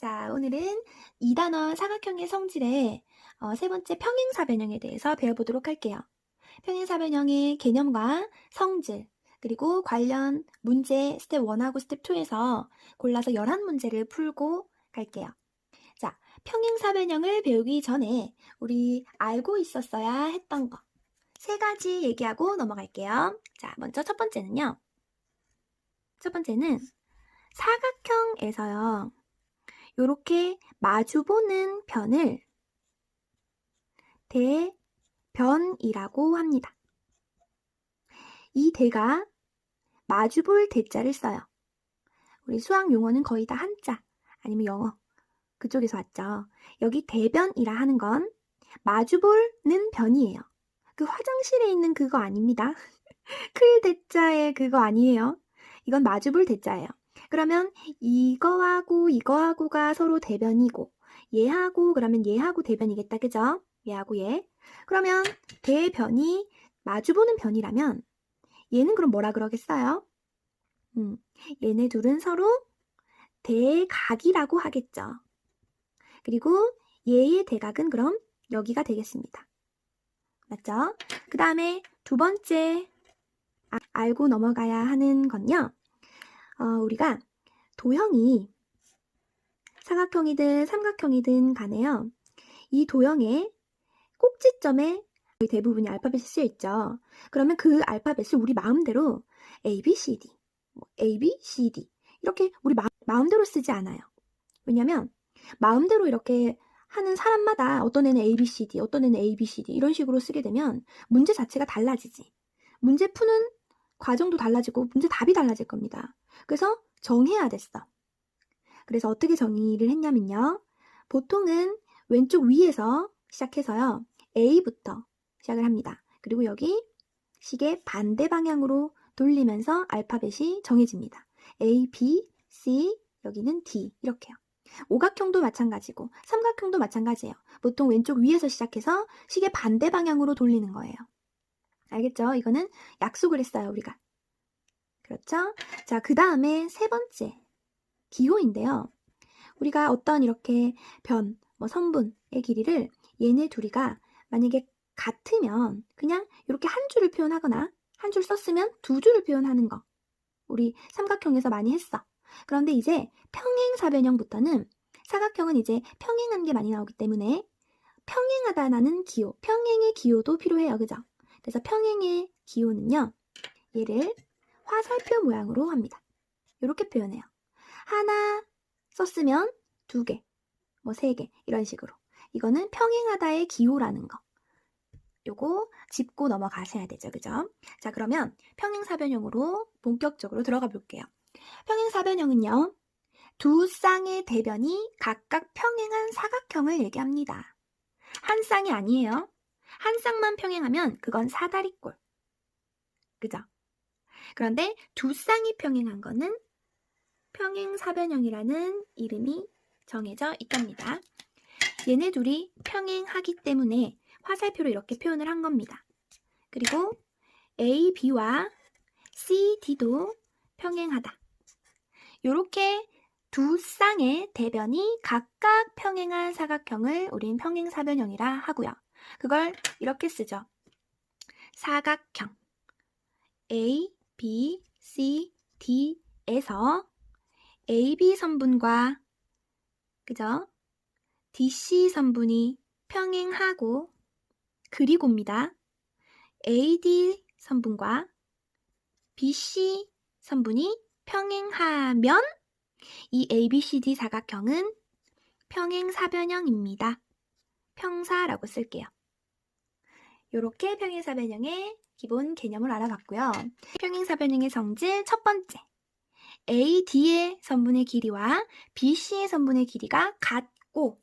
자, 오늘은 2단원 사각형의 성질의 어, 세 번째 평행사변형에 대해서 배워보도록 할게요. 평행사변형의 개념과 성질, 그리고 관련 문제 스텝 1하고 스텝 2에서 골라서 11문제를 풀고 갈게요. 자, 평행사변형을 배우기 전에 우리 알고 있었어야 했던 거. 세 가지 얘기하고 넘어갈게요. 자, 먼저 첫 번째는요. 첫 번째는 사각형에서요. 요렇게 마주보는 편을 대변이라고 합니다. 이 대가 마주볼 대자를 써요. 우리 수학 용어는 거의 다 한자 아니면 영어 그쪽에서 왔죠. 여기 대변이라 하는 건 마주보는 변이에요. 그 화장실에 있는 그거 아닙니다. 클 대자의 그거 아니에요. 이건 마주볼 대자예요. 그러면 이거하고 이거하고가 서로 대변이고 얘하고 그러면 얘하고 대변이겠다. 그죠? 얘하고 얘. 그러면 대변이 마주보는 변이라면 얘는 그럼 뭐라 그러겠어요? 음, 얘네 둘은 서로 대각이라고 하겠죠. 그리고 얘의 대각은 그럼 여기가 되겠습니다. 맞죠? 그 다음에 두 번째 아, 알고 넘어가야 하는 건요. 어, 우리가 도형이 사각형이든 삼각형이든 간에요. 이 도형의 꼭지점에 대부분이 알파벳이 쓰여 있죠. 그러면 그 알파벳을 우리 마음대로 A, B, C, D, 뭐 A, B, C, D 이렇게 우리 마, 마음대로 쓰지 않아요. 왜냐면 마음대로 이렇게 하는 사람마다 어떤 애는 A, B, C, D, 어떤 애는 A, B, C, D 이런 식으로 쓰게 되면 문제 자체가 달라지지. 문제 푸는 과정도 달라지고 문제 답이 달라질 겁니다. 그래서 정해야 됐어. 그래서 어떻게 정의를 했냐면요. 보통은 왼쪽 위에서 시작해서요. A부터 시작을 합니다. 그리고 여기 시계 반대 방향으로 돌리면서 알파벳이 정해집니다. A, B, C, 여기는 D 이렇게요. 오각형도 마찬가지고 삼각형도 마찬가지예요. 보통 왼쪽 위에서 시작해서 시계 반대 방향으로 돌리는 거예요. 알겠죠? 이거는 약속을 했어요, 우리가. 그렇죠? 자, 그 다음에 세 번째. 기호인데요. 우리가 어떤 이렇게 변, 뭐 성분의 길이를 얘네 둘이가 만약에 같으면 그냥 이렇게 한 줄을 표현하거나 한 줄 썼으면 두 줄을 표현하는 거. 우리 삼각형에서 많이 했어. 그런데 이제 평행사변형부터는 사각형은 이제 평행한 게 많이 나오기 때문에 평행하다라는 기호, 평행의 기호도 필요해요. 그죠? 그래서 평행의 기호는요. 얘를 화살표 모양으로 합니다. 이렇게 표현해요. 하나 썼으면 두 개, 뭐 세 개, 이런 식으로. 이거는 평행하다의 기호라는 거. 요거 짚고 넘어가셔야 되죠. 그죠? 자, 그러면 평행사변형으로 본격적으로 들어가 볼게요. 평행사변형은요. 두 쌍의 대변이 각각 평행한 사각형을 얘기합니다. 한 쌍이 아니에요. 한 쌍만 평행하면 그건 사다리꼴. 그죠? 그런데 두 쌍이 평행한 거는 평행사변형이라는 이름이 정해져 있답니다. 얘네 둘이 평행하기 때문에 화살표로 이렇게 표현을 한 겁니다. 그리고 A, B와 C, D도 평행하다. 이렇게 두 쌍의 대변이 각각 평행한 사각형을 우린 평행사변형이라 하고요. 그걸 이렇게 쓰죠. 사각형 A, B, C, D에서 AB 선분과 그죠? DC 선분이 평행하고 그리고입니다. AD 선분과 BC 선분이 평행하면 이 ABCD 사각형은 평행사변형입니다. 평사라고 쓸게요. 이렇게 평행사변형의 기본 개념을 알아봤고요. 평행사변형의 성질 첫 번째. AD의 선분의 길이와 BC의 선분의 길이가 같고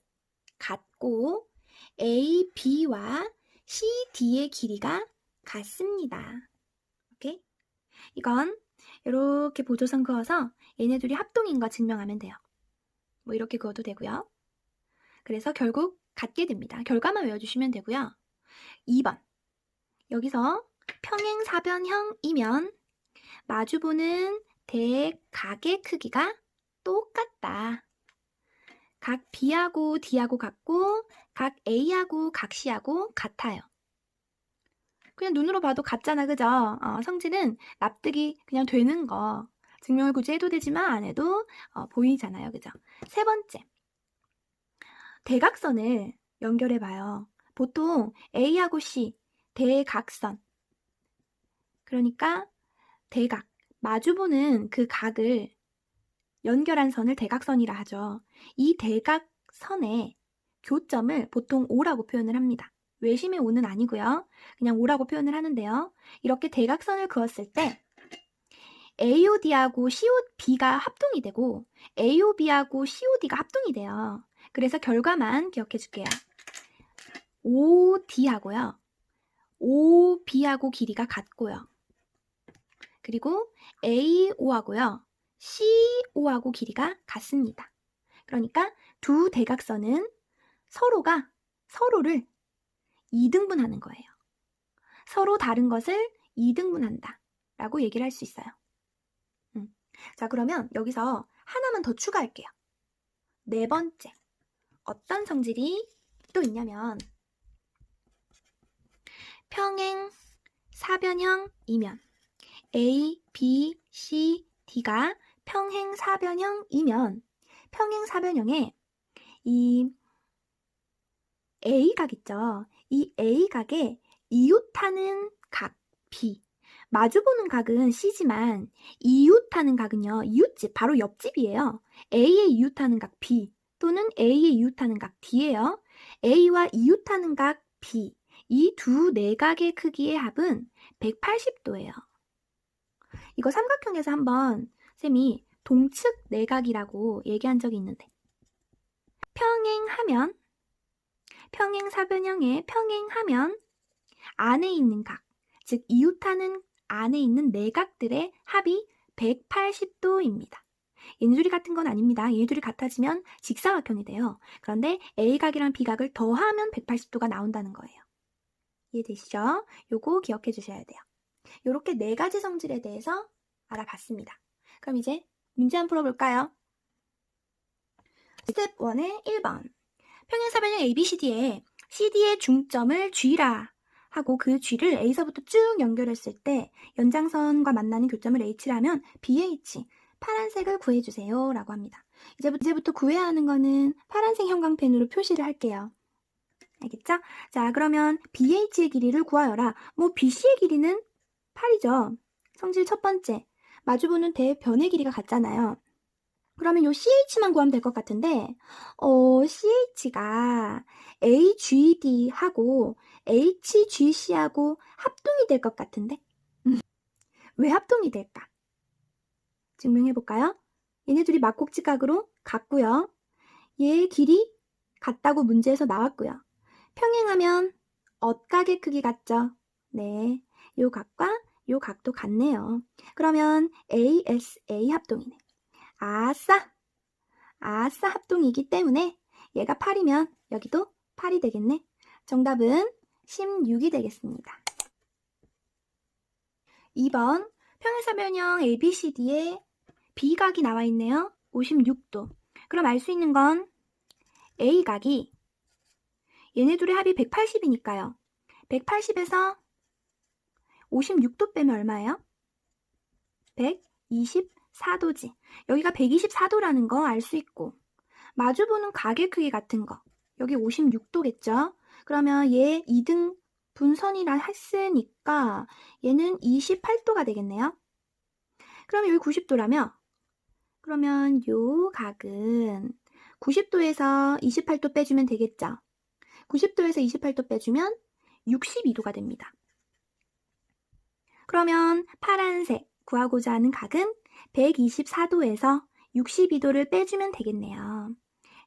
같고 AB와 CD의 길이가 같습니다. 오케이? 이건 이렇게 보조선 그어서 얘네 둘이 합동인 거 증명하면 돼요. 뭐 이렇게 그어도 되고요. 그래서 결국 같게 됩니다. 결과만 외워주시면 되고요. 2번. 여기서 평행사변형이면 마주보는 대각의 크기가 똑같다. 각 B하고 D하고 같고 각 A하고 각 C하고 같아요. 그냥 눈으로 봐도 같잖아, 그죠? 어, 성질은 납득이 그냥 되는 거. 증명을 굳이 해도 되지만 안 해도 어, 보이잖아요, 그죠? 세 번째. 대각선을 연결해 봐요. 보통 A하고 C, 대각선. 그러니까 대각, 마주보는 그 각을 연결한 선을 대각선이라 하죠. 이 대각선의 교점을 보통 O라고 표현을 합니다. 외심의 O는 아니고요. 그냥 O라고 표현을 하는데요. 이렇게 대각선을 그었을 때 AOD하고 COB가 합동이 되고 AOB하고 COD가 합동이 돼요. 그래서 결과만 기억해 줄게요. OD하고요. OB하고 길이가 같고요. 그리고 AO하고요. CO하고 길이가 같습니다. 그러니까 두 대각선은 서로가 서로를 2등분하는 거예요. 서로 다른 것을 2등분한다. 라고 얘기를 할 수 있어요. 음. 자, 그러면 여기서 하나만 더 추가할게요. 네 번째. 어떤 성질이 또 있냐면, 평행 사변형이면 A, B, C, D가 평행 사변형이면 평행 사변형에 이 A각 있죠. 이 A각에 이웃하는 각 B 마주보는 각은 C지만 이웃하는 각은요. 이웃집 바로 옆집이에요. A의 이웃하는 각 B 또는 A의 이웃하는 각 D예요. A와 이웃하는 각 B 이 두 내각의 크기의 합은 180도예요. 이거 삼각형에서 한번 쌤이 동측 내각이라고 얘기한 적이 있는데 평행하면 평행사변형에 평행하면 안에 있는 각, 즉 이웃하는 안에 있는 내각들의 합이 180도입니다. 얘네들이 같은 건 아닙니다. 얘네들이 같아지면 직사각형이 돼요. 그런데 A각이랑 B각을 더하면 180도가 나온다는 거예요. 이해되시죠? 요거 기억해 주셔야 돼요. 요렇게 네 가지 성질에 대해서 알아봤습니다. 그럼 이제 문제 한번 풀어볼까요? 스텝 1의 1번. 평행사변형 ABCD에 CD의 중점을 G라 하고 그 G를 A서부터 쭉 연결했을 때 연장선과 만나는 교점을 H라면 BH, 파란색을 구해주세요 라고 합니다. 이제부터 구해야 하는 거는 파란색 형광펜으로 표시를 할게요. 알겠죠? 자, 그러면 BH의 길이를 구하여라. 뭐 BC의 길이는 8이죠. 성질 첫 번째. 마주보는 대변의 길이가 같잖아요. 그러면 요 CH만 구하면 될 것 같은데, 어, CH가 AGD하고 HGC하고 합동이 될 것 같은데? 음, 왜 합동이 될까? 증명해 볼까요? 얘네 둘이 막곡지각으로 같고요. 얘의 길이 같다고 문제에서 나왔고요. 평행하면 엇각의 크기 같죠? 네, 요 각과 요 각도 같네요. 그러면 ASA 합동이네. 아싸! 아싸 합동이기 때문에 얘가 8이면 여기도 8이 되겠네. 정답은 16이 되겠습니다. 2번 평행사 변형 ABCD에 B각이 나와 있네요. 56도. 그럼 알 수 있는 건 A각이 얘네 둘의 합이 180이니까요. 180에서 56도 빼면 얼마예요? 124도지. 여기가 124도라는 거 알 수 있고 마주보는 각의 크기 같은 거 여기 56도겠죠? 그러면 얘 2등 분선이라 했으니까 얘는 28도가 되겠네요. 그럼 여기 90도라며 그러면 요 각은 90도에서 28도 빼주면 되겠죠? 90도에서 28도 빼주면 62도가 됩니다. 그러면 파란색 구하고자 하는 각은 124도에서 62도를 빼주면 되겠네요.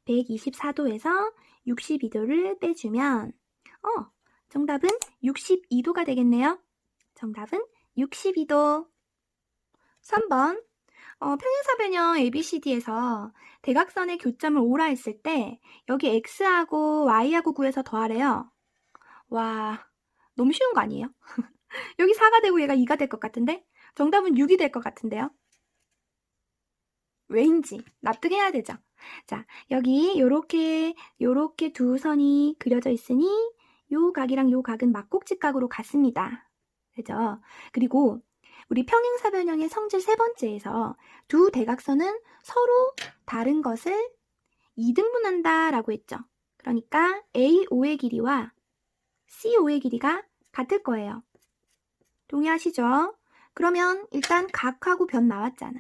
124도에서 62도를 빼주면 어, 정답은 62도가 되겠네요. 정답은 62도. 3번 어, 평행사 변형 ABCD에서 대각선의 교점을 오라 했을 때 여기 X하고 Y하고 구해서 더하래요. 와, 너무 쉬운 거 아니에요? 여기 4가 되고 얘가 2가 될 것 같은데? 정답은 6이 될 것 같은데요? 왜인지 납득해야 되죠. 자, 여기 요렇게 요렇게 두 선이 그려져 있으니 요 각이랑 요 각은 막꼭지각으로 같습니다. 그죠? 그리고 우리 평행사변형의 성질 세 번째에서 두 대각선은 서로 다른 것을 이등분한다라고 했죠. 그러니까 AO의 길이와 CO의 길이가 같을 거예요. 동의하시죠? 그러면 일단 각하고 변 나왔잖아.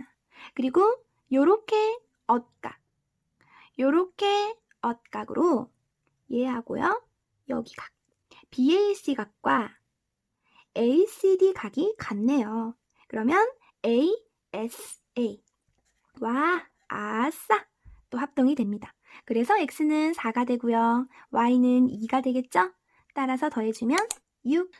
그리고 요렇게 엇각, 요렇게 엇각으로 얘하고요. 여기 각, BAC 각과 ACD 각이 같네요. 그러면 ASA 와 아싸 또 합동이 됩니다. 그래서 X는 4가 되고요. Y는 2가 되겠죠? 따라서 더해주면 6